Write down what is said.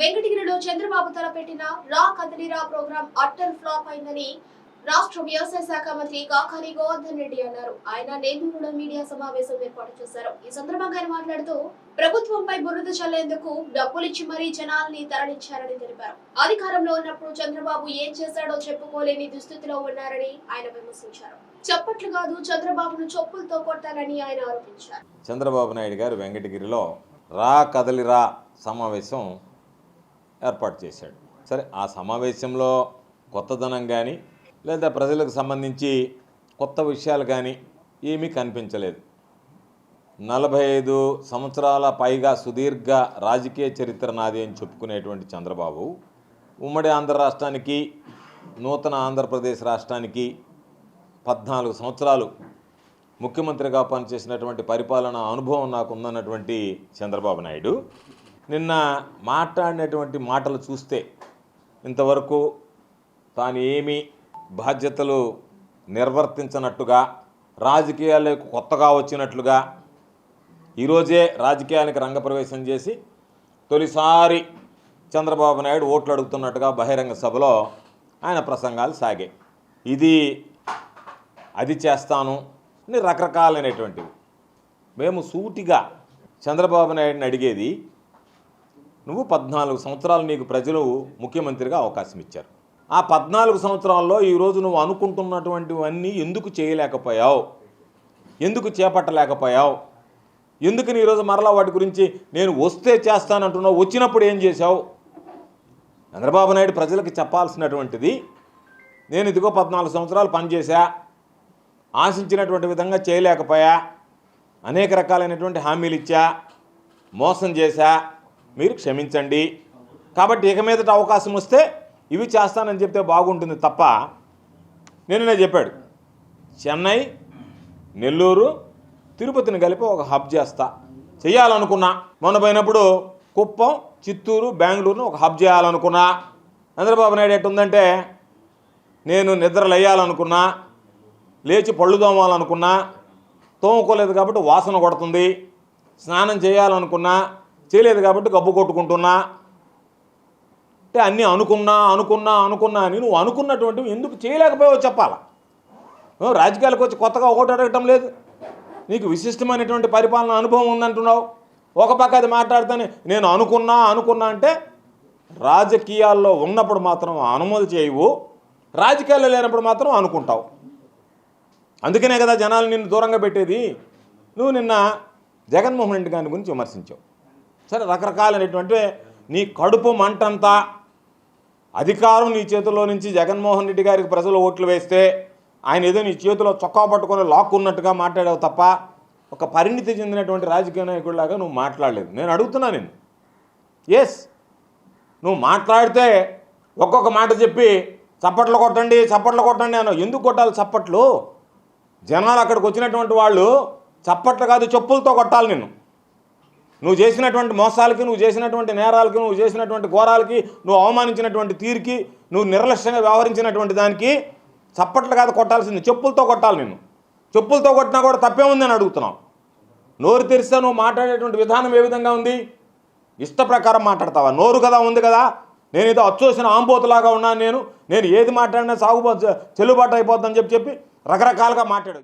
వెంకటగిరిలో చంద్రబాబు తలపెట్టిన రా కదలిరా ప్రోగ్రాం అట్టల్ ఫ్లాప్ అయిందని రాష్ట్ర వ్యవసాయ శాఖ మంత్రి కాకాని గోవర్ధన్ రెడ్డి అన్నారు. ఆయన నెల్లూరులో మీడియా సమావేశం ఏర్పాటు చేశారు. ఈ సందర్భంగా ఆయన మాట్లాడుతూ ప్రభుత్వంపై బురద చల్లేందుకు డబ్బులిచ్చి మరీ జనాల్ని తరలించారని తెలిపారు. అధికారంలో ఉన్నప్పుడు చంద్రబాబు ఏం చేశాడో చెప్పుకోలేని దుస్థితిలో ఉన్నారని ఆయన విమర్శించారు. చప్పట్లు కాదు చంద్రబాబును చొప్పులతో కొట్టాలని ఆయన ఆరోపించారు. చంద్రబాబు నాయుడు గారు వెంకటగిరిలో రా కదలిరా సమావేశం ఏర్పాటు చేశాడు. సరే ఆ సమావేశంలో కొత్తదనం కానీ లేదా ప్రజలకు సంబంధించి కొత్త విషయాలు కానీ ఏమీ కనిపించలేదు. నలభై ఐదు సంవత్సరాల పైగా సుదీర్ఘ రాజకీయ చరిత్ర నాది అని చెప్పుకునేటువంటి చంద్రబాబు ఉమ్మడి ఆంధ్ర రాష్ట్రానికి నూతన ఆంధ్రప్రదేశ్ రాష్ట్రానికి పద్నాలుగు సంవత్సరాలు ముఖ్యమంత్రిగా పనిచేసినటువంటి పరిపాలన అనుభవం నాకు ఉందన్నటువంటి చంద్రబాబు నాయుడు. నిన్న మాట్లాడినటువంటి మాటలు చూస్తే ఇంతవరకు తాను ఏమి బాధ్యతలు నిర్వర్తించనట్టుగా రాజకీయాలకు కొత్తగా వచ్చినట్లుగా ఈరోజే రాజకీయానికి రంగప్రవేశం చేసి తొలిసారి చంద్రబాబు నాయుడు ఓట్లు అడుగుతున్నట్టుగా బహిరంగ సభలో ఆయన ప్రసంగాలు సాగాయి. ఇది అది చేస్తాను అని రకరకాలైనటువంటివి. మేము సూటిగా చంద్రబాబు నాయుడిని అడిగేది నువ్వు పద్నాలుగు సంవత్సరాలు నీకు ప్రజలు ముఖ్యమంత్రిగా అవకాశం ఇచ్చారు. ఆ పద్నాలుగు సంవత్సరాల్లో ఈరోజు నువ్వు అనుకుంటున్నటువంటివన్నీ ఎందుకు చేయలేకపోయావు? ఎందుకు చేపట్టలేకపోయావు? ఎందుకు నీ ఈరోజు మరలా వాటి గురించి నేను వస్తే చేస్తానంటున్నావు? వచ్చినప్పుడు ఏం చేశావు? చంద్రబాబు నాయుడు ప్రజలకు చెప్పాల్సినటువంటిది నేను ఇదిగో పద్నాలుగు సంవత్సరాలు పనిచేశా ఆశించినటువంటి విధంగా చేయలేకపోయా అనేక రకాలైనటువంటి హామీలు ఇచ్చా మోసం చేశా మీరు క్షమించండి. కాబట్టి ఇక మీదట అవకాశం వస్తే ఇవి చేస్తానని చెప్తే బాగుంటుంది తప్ప నిన్ననే చెప్పాడు. చెన్నై నెల్లూరు తిరుపతిని కలిపి ఒక హబ్ చేస్తా. చేయాలనుకున్నా. మొన్న పోయినప్పుడు కుప్పం చిత్తూరు బెంగళూరును ఒక హబ్ చేయాలనుకున్నా. చంద్రబాబు నాయుడు ఎట్టుందంటే నేను నిద్రలేయాలనుకున్నా లేచి పళ్ళు తోమాలనుకున్నా తోముకోలేదు కాబట్టి వాసన కొడుతుంది. స్నానం చేయాలనుకున్నా చేయలేదు కాబట్టి గబ్బు కొట్టుకుంటున్నా. అంటే అన్నీ అనుకున్నా అనుకున్నా అనుకున్నా అని నువ్వు అనుకున్నటువంటివి ఎందుకు చేయలేకపోయావో చెప్పాలా? నువ్వు రాజకీయాలకు వచ్చి కొత్తగా ఒకటి అడగటం లేదు. నీకు విశిష్టమైనటువంటి పరిపాలన అనుభవం ఉందంటున్నావు. ఒక పక్క అది మాట్లాడితేనే నేను అనుకున్నా అనుకున్నా అంటే రాజకీయాల్లో ఉన్నప్పుడు మాత్రం అనుమతి చేయవు. రాజకీయాల్లో లేనప్పుడు మాత్రం అనుకుంటావు. అందుకనే కదా జనాలు నిన్ను దూరంగా పెట్టేది. నువ్వు నిన్న జగన్మోహన్ రెడ్డి గారి గురించి విమర్శించావు. సరే రకరకాలైనటువంటి నీ కడుపు మంటంతా అధికారం నీ చేతుల్లో నుంచి జగన్మోహన్ రెడ్డి గారికి ప్రజలు ఓట్లు వేస్తే ఆయన ఏదో నీ చేతిలో చొక్కా పట్టుకొని లాక్కున్నట్టుగా మాట్లాడావు తప్ప ఒక పరిణితి చెందినటువంటి రాజకీయ నాయకుడిలాగా నువ్వు మాట్లాడలేదు. నేను అడుగుతున్నా నేను ఎస్ నువ్వు మాట్లాడితే ఒక్కొక్క మాట చెప్పి చప్పట్లు కొట్టండి చప్పట్లు కొట్టండి అన్న ఎందుకు కొట్టాలి చప్పట్లు? జనాలు అక్కడికి వచ్చినటువంటి వాళ్ళు చప్పట్లు కాదు చెప్పులతో కొట్టాలి నిన్ను. నువ్వు చేసినటువంటి మోసాలకి నువ్వు చేసినటువంటి నేరాలకి నువ్వు చేసినటువంటి ఘోరాలకి నువ్వు అవమానించినటువంటి తీరుకి నువ్వు నిర్లక్ష్యంగా వ్యవహరించినటువంటి దానికి చప్పట్లు కాదు కొట్టాల్సింది. చెప్పులతో కొట్టాలి నిన్ను. చెప్పులతో కొట్టినా కూడా తప్పే ఉందని అడుగుతున్నావు నోరు తెరిస్తే నువ్వు మాట్లాడేటువంటి విధానం ఏ విధంగా ఉంది? ఇష్ట ప్రకారం మాట్లాడతావా? నోరు కదా ఉంది కదా? నేను ఏదో అచ్చోసిన ఆంబోతులాగా ఉన్నాను నేను. నేను ఏది మాట్లాడినా సాగుబో చెల్లుబాటు అయిపోద్దని చెప్పి చెప్పి రకరకాలుగా మాట్లాడు.